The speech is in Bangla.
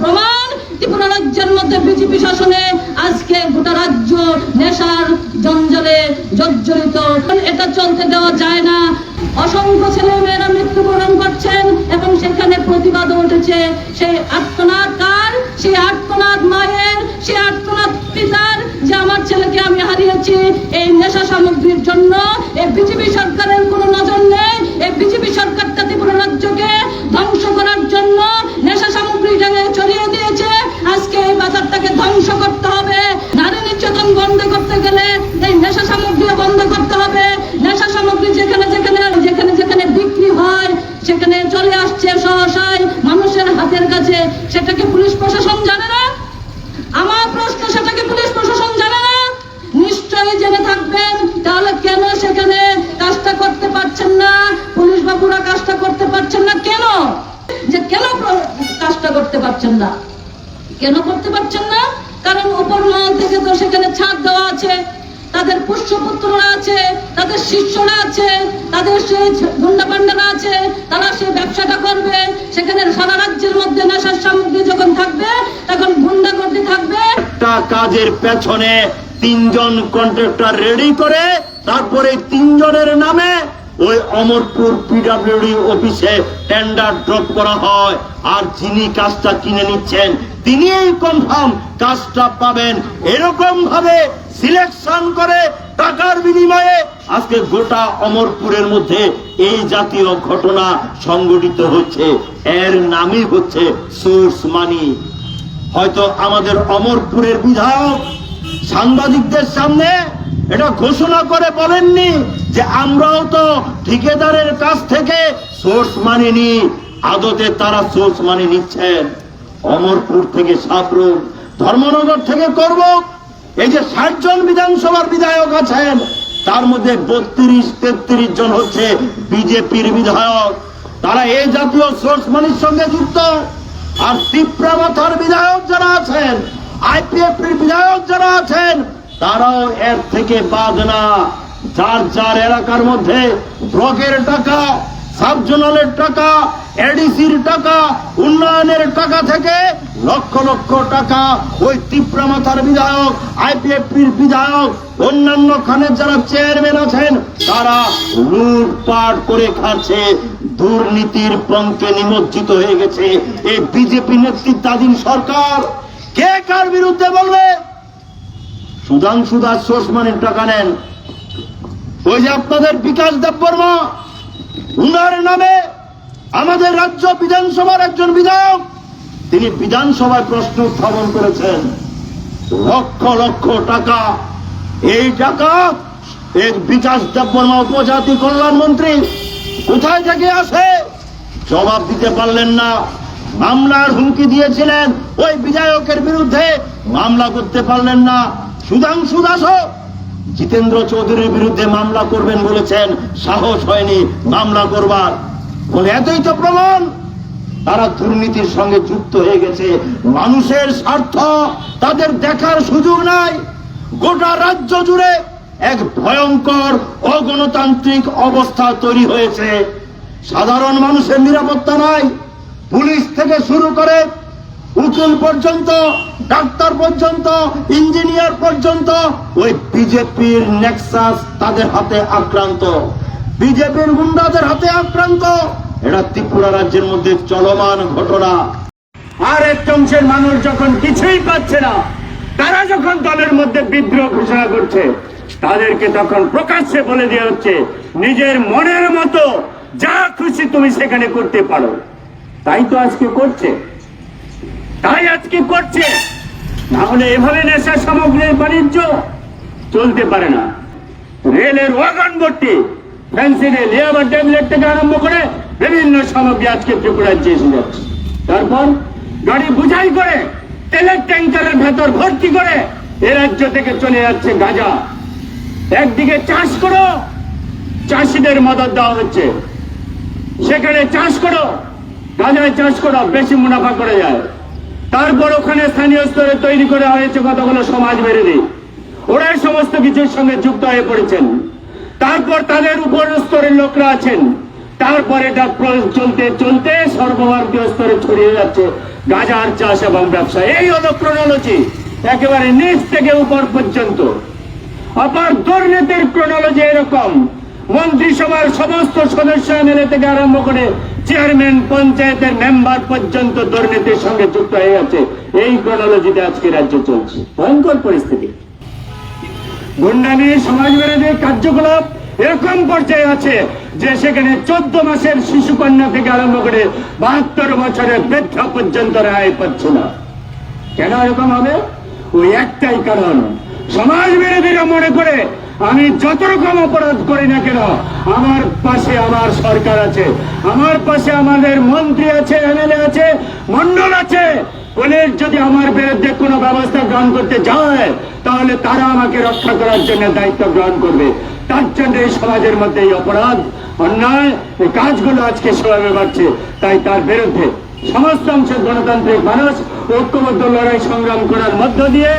প্রমাণ ত্রিপুরা রাজ্যের মধ্যে বিজেপি শাসনে, আজকে গোটা রাজ্য নেশার জঞ্জালে জর্জরিত। এটা চলতে দেওয়া যায় না। অসংখ্য ছেলে মেয়েরা মৃত্যুবরণ করছেন এবং সেখানে প্রতিবাদ উঠেছে। সেই আত্মনাদ কার? সেই আত্মনাদ মায়ের? সেই আত্মনাদ পিতার? যে আমার ছেলেকে আমি হারিয়েছি এই নেশা সামগ্রীর জন্য। এই বিজেপি সরকারের কোনো সেটাকে পুলিশ প্রশাসন জানে না। আমার প্রশ্ন, সেটাকে পুলিশ প্রশাসন জানে না। নিশ্চয়ই জেনে থাকবেন, তাহলে কেন সেখানে কাজটা করতে পারছেন না? পুলিশ বাবুরা কাজটা করতে পারছেন না কেন? যে কেন কাজটা করতে পারছেন না? কেন করতে পারছেন না? কারণ উপর থেকে তো সেখানে ছাদ দেওয়া আছে। তাদের পুষ্যপুত্ররা আছে, তাদের শিষ্যরা আছে, তাদের সেই গুন্ডাপান্ডারা আছে, তারা সেই ব্যবসাটা করবে, সেখানে সারা রাজ্যের মধ্যে নেশার সামগ্রী যখন থাকবে, তখন গুন্ডা করতে থাকবে। একটা কাজের পেছনে তিনজন কন্ট্রাক্টর রেডি করে, তারপরে তিনজনের নামে ওই অমরপুর পিডাব্লিউডি অফিসে টেন্ডার ড্রপ করা হয়। আর যিনি কাজটা কিনে নিচ্ছেন তিনি এই কনফার্ম কাজটা পাবেন। এরকম ভাবে সিলেকশন করে টাকার বিনিময়ে আজকে গোটা অমরপুরের মধ্যে এই জাতীয় ঘটনা সংঘটিত হচ্ছে। এর নামই হচ্ছে সোর্স মানি হয়তো আমাদের অমরপুরের বিধায়ক সাংবাদিকদের সামনে এটা ঘোষণা করে বলেননি যে আমরাও তো ঠিকাদারের কাছ থেকে সোর্স মানি নি আদতে তারা সোর্স মানি নিচ্ছেন। অমরপুর থেকে সাবরুম, ধর্মনগর থেকে করব। এই যে ষাট জন বিধানসভার বিধায়ক আছেন, তার মধ্যে বত্রিশ, তেত্রিশ জন হচ্ছে বিজেপির বিধায়ক। তারা এই জাতীয় সোর্স মানির সঙ্গে যুক্ত। আর তীব্রামাথার বিধায়ক যারা আছেন আইপিএফ বিধায়ক যারা আছেন তারাও এর থেকে বাদ না। যার যার এলাকার মধ্যে ব্লকের টাকা সাব জোনালের টাকা, এডিসির টাকা, উন্নয়নের টাকা থেকে লক্ষ লক্ষ টাকা ওই তীব্রামাথার বিধায়ক, আইপিএফপির বিধায়ক, অন্যান্য খানের যারা চেয়ারম্যান আছেন, তারা লুটপাট করে খাচ্ছে। দুর্নীতির পঙ্কে নিমজ্জিত হয়ে গেছে। এই বিজেপি নেতৃত্বাধীন সরকার, কে কার বিরুদ্ধে বলবে? সুধাংশু দাস সোসমানের টাকা নেন। ওই যে আপনাদের বিকাশ দেববর্মা, উনার নামে আমাদের রাজ্য বিধানসভার একজন বিধায়ক, তিনি বিধানসভায় প্রশ্ন উত্থাপন করেছেন। লক্ষ লক্ষ টাকা। এই টাকা এক বিকাশ দেববর্মা উপজাতি কল্যাণ মন্ত্রী কোথায় থেকে আসে? জবাব দিতে পারলেন না। মামলার হুমকি দিয়েছিলেন। ওই বিধায়কের বিরুদ্ধে মামলা করতে পারলেন না। সুধাংশু দাসও জিতেন্দ্র চৌধুরীর বিরুদ্ধে মামলা করবেন বলেছেন সাহস হয়নি মামলা করবার। বলে এতই তো প্রমাণ, তারা দুর্নীতির সঙ্গে যুক্ত হয়ে গেছে। মানুষের স্বার্থ তাদের দেখার সুযোগ নাই। গোটা রাজ্য জুড়ে এক ভয়ঙ্কর অগণতান্ত্রিক অবস্থা তৈরি হয়েছে। সাধারণ মানুষের নিরাপত্তা নাই। পুলিশ থেকে শুরু করে উকিল পর্যন্ত ডাক্তার পর্যন্ত, ইঞ্জিনিয়ার পর্যন্ত, ওই বিজেপির নেক্সাস তাদের হাতে আক্রান্ত। বিজেপির গুন্ডাদের হাতে আক্রান্ত। এটা ত্রিপুরা রাজ্যের মধ্যে চলমান ঘটনা। আর এক অংশের মানুষ যখন কিছুই পাচ্ছে না, তারা যখন দলের মধ্যে বিদ্রোহ ঘোষণা করছে, তাদেরকে তখন প্রকাশ্যে বলে দেওয়া হচ্ছে, নিজের মনের মতো যা খুশি তুমি সেখানে করতে পারো। তাই তো আজকে করছে। তাই আজকে করছে। তাহলে এভাবে নেশা সামগ্রীর বাণিজ্য চলতে পারে না। রেলের ওয়াগন ভর্তি ফ্যান্সি রেল এবার ট্যাবলেট থেকে আরম্ভ করে বিভিন্ন সামগ্রী আজকে ত্রিপুরার চেয়েছিল তারপর গাড়ি বুঝাই করে, তেলের ট্যাঙ্কারের ভেতর ভর্তি করে এ রাজ্য থেকে চলে যাচ্ছে গাঁজা। একদিকে চাষ করো, চাষিদের মদত দেওয়া হচ্ছে। সেখানে চাষ করো, গাঁজায় চাষ করো, বেশি মুনাফা করে যায়। তারপর ওখানে স্থানীয় স্তরে তৈরি করা হয়েছে কতগুলো সমাজ বিরোধী। ওরাই সমস্ত কিছুর সঙ্গে যুক্ত হয়ে পড়েছেন। তারপর তাদের উপর স্তরের লোকরা আছেন। তারপরে চলতে চলতে সর্বভারতীয় স্তরে ছড়িয়ে যাচ্ছে গাজার চাষ এবং ব্যবসা। এই হলো ক্রোনোলজি একেবারে নিচ থেকে উপর পর্যন্ত। আবার দুর্নীতির ক্রোনোলজি এরকম। মন্ত্রিসভার সমস্ত সদস্য এমএলএ থেকে আরম্ভ করে চেয়ারম্যান, পঞ্চায়েতের মেম্বার পর্যন্ত দুর্নীতির সঙ্গে যুক্ত হয়ে আছে। এই ক্রোনোলজিতে আজকে রাজ্য চলছে। ভয়ঙ্কর পরিস্থিতি। গুন্ডামি সমাজ বিরোধী কার্যকলাপ এরকম পর্যায়ে আছে যে সেখানে চোদ্দ মাসের শিশু কন্যা থেকে আরম্ভ করে বাহাত্তর বছরের বৃদ্ধা পর্যন্ত রেহাই পাচ্ছে না। কেন এরকম হবে? ওই একটাই কারণ। সমাজ বিরোধীরা মনে করে আমি যত রকম অপরাধ করি না কেন, আমার পাশে আমার সরকার আছে, আমার পাশে আমাদের মন্ত্রী আছে, এমএলএ আছে, মন্ডল আছে। পুলিশ যদি আমার বিরুদ্ধে কোনো ব্যবস্থা গ্রহণ করতে যায়, তাহলে তারা আমাকে রক্ষা করার জন্য দায়িত্ব গ্রহণ করবে। তার জন্য এই সমাজের মধ্যে এই অপরাধ, অন্যায়, এই কাজগুলো আজকে সেভাবে বাড়ছে। তাই তার বিরুদ্ধে সমস্ত অংশের গণতান্ত্রিক মানুষ, ঐক্যবদ্ধ লড়াই সংগ্রাম করার মধ্য দিয়ে